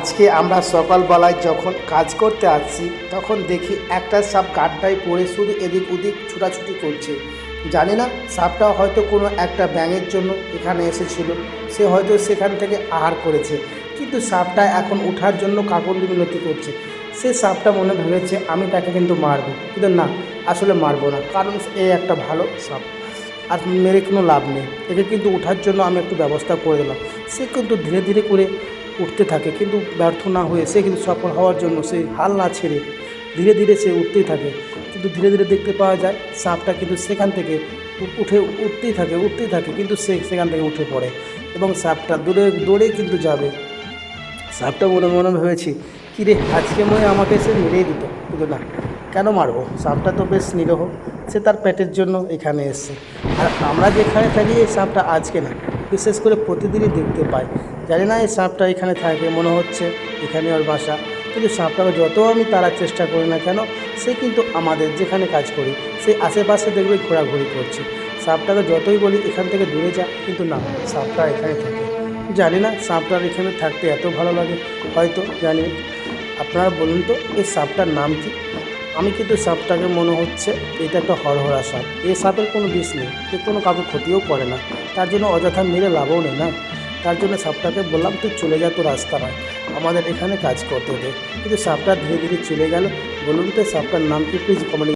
আজকে আমরা সকালবেলায় যখন কাজ করতে আসছি, তখন দেখি একটা সাপ গাড্ডায় পড়ে শুধু এদিক ওদিক ছুটাছুটি করছে। জানি না, সাপটা হয়তো কোনো একটা ব্যাঙের জন্য এখানে এসেছিল। সে হয়তো সেখান থেকে আহার করেছে। কিন্তু সাপটা এখন ওঠার জন্য কাকন্দি মিনতি করছে। সে সাপটা মনে ভেবেছে, আমি তাকে কিন্তু মারবো। কিন্তু না, আসলে মারবো না, কারণ এ একটা ভালো সাপ। আর মেরে কোনো লাভ নেই। একে কিন্তু ওঠার জন্য আমি একটু ব্যবস্থা করে দিলাম। সে কিন্তু ধীরে ধীরে করে উঠতে থাকে, কিন্তু ব্যর্থ না হয়ে সে কিন্তু সফল হওয়ার জন্য সে হাল না ছেড়ে ধীরে ধীরে সে উঠতেই থাকে। কিন্তু ধীরে ধীরে দেখতে পাওয়া যায়, সাপটা কিন্তু সেখান থেকে উঠে উঠতেই থাকে উঠতেই থাকে, কিন্তু সে সেখান থেকে উঠে পড়ে এবং সাপটা দূরে, দৌড়ে কিন্তু যাবে। সাপটা মনে মনে ভেবেছি কী রে আজকে মনে আমাকে সে মেরেই দিত। কিন্তু না, কেন মারবো? সাপটা তো বেশ নিরহ, সে তার পেটের জন্য এখানে এসছে। আর আমরা যেখানে থাকি, এই সাপটা আজকে না, বিশেষ করে প্রতিদিনই দেখতে পাই। জানি না এই সাপটা এখানে থাকে, মনে হচ্ছে এখানে ওর বাসা। কিন্তু সাপটাকে যত আমি তাড়ার চেষ্টা করি না কেন, সে কিন্তু আমাদের যেখানে কাজ করি, সেই আশেপাশে দেখবে ঘোরাঘুরি করছে। সাপটাকে যতই বলি এখান থেকে দূরে যা, কিন্তু না, সাপটা এখানে থাকে। জানি না সাপটার এখানে থাকতে এত ভালো লাগে, হয়তো জানি। আপনারা বলুন তো, এই সাপটার নাম কি? আমি কিন্তু সাপটাকে মনে হচ্ছে এটা একটা হরহরা সাপ। এই সাপের কোনো বিষ নেই, এ কোনো কাউকে ক্ষতিও করে না। তার জন্য অযথা মেরে লাভও নেই না। তার জন্য সাপটাকে বললাম, তুই চলে যা তো রাস্তা নয়। আমাদের এখানে কাজ করতে দে। কিন্তু সাপটা ধীরে ধীরে চলে গেল। বলুন তো, সাপটার নাম কি প্লিজ কমেন্ট